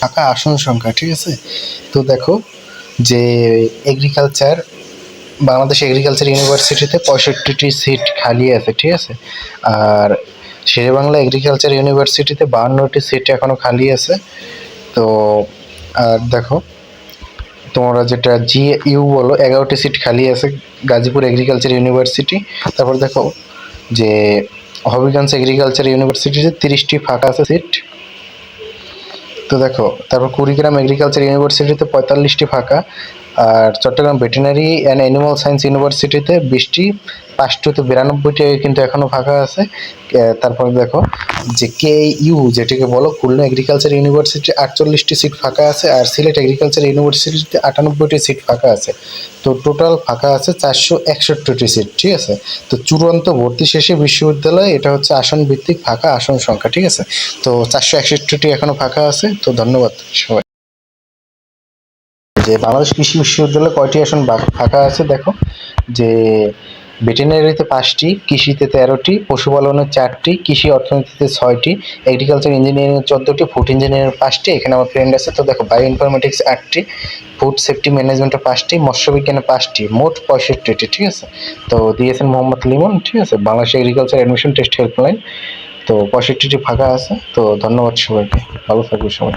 ফাঁকা আসন সংখ্যা, ঠিক আছে? তো দেখো যে এগ্রিকালচার বাংলাদেশ এগ্রিকালচার ইউনিভার্সিটিতে পঁয়ষট্টিটি সিট খালি আছে, ঠিক আছে? আর শেরেবাংলা এগ্রিকালচার ইউনিভার্সিটিতে বাহান্নটি সিট এখনও খালি আছে। তো, আর দেখো তোমরা যেটা জি ইউ বলো, এগারোটি সিট খালি আছে গাজীপুর এগ্রিকালচার ইউনিভার্সিটি তারপর দেখো যে হবিগঞ্জ এগ্রিকালচার ইউনিভার্সিটিতে তিরিশটি ফাঁকা আছে সিট তো দেখো তারপর কুড়িগ্রাম এগ্রিকালচার ইউনিভার্সিটিতে পঁয়তাল্লিশটি ফাঁকা। আর Chattogram veterinary and animal science ইউনিভার্সিটিতে বিশটি পাঁচটিতে বিরানব্বইটি কিন্তু এখনও ফাঁকা আছে। তারপরে দেখো যে কে ইউ যেটাকে বলো, খুলনা এগ্রিকালচার ইউনিভার্সিটি আটচল্লিশটি সিট ফাঁকা আছে আর সিলেট এগ্রিকালচার ইউনিভার্সিটিতে আটানব্বইটি সিট ফাঁকা আছে। তো টোটাল ফাঁকা আছে চারশো একষট্টিটি সিট ঠিক আছে? তো চূড়ান্ত ভর্তি শেষে বিশ্ববিদ্যালয় এটা হচ্ছে আসন ভিত্তিক ফাঁকা আসন সংখ্যা, ঠিক আছে? তো চারশো একষট্টিটি এখনও ফাঁকা আছে। তো ধন্যবাদ সবাই যে বাংলাদেশ কৃষি বিশ্ববিদ্যালয়ে কয়টি আসন ফাঁকা আছে দেখো? যে ভেটেরিনারিতে পাঁচটি, কৃষিতে তেরোটি পশুপালনের চারটি, কৃষি অর্থনীতিতে ছয়টি এগ্রিকালচার ইঞ্জিনিয়ারিং চোদ্দোটি ফুড ইঞ্জিনিয়ারিং পাঁচটি, এখানে আমার ফ্রেন্ড আছে, তো দেখো বায়ো ইনফরমেটিক্স আটটি ফুড সেফটি ম্যানেজমেন্টে পাঁচটি, মৎস্যবিজ্ঞানে পাঁচটি, মোট পঁয়ষট্টিটি, ঠিক আছে? তো দিয়েছেন মোহাম্মদ লিমন, ঠিক আছে? Bangladesh agriculture admission test helpline তো পঁয়ষট্টিটি ফাঁকা আছে, তো ধন্যবাদ সবাইকে, ভালো থাকবে সবাই।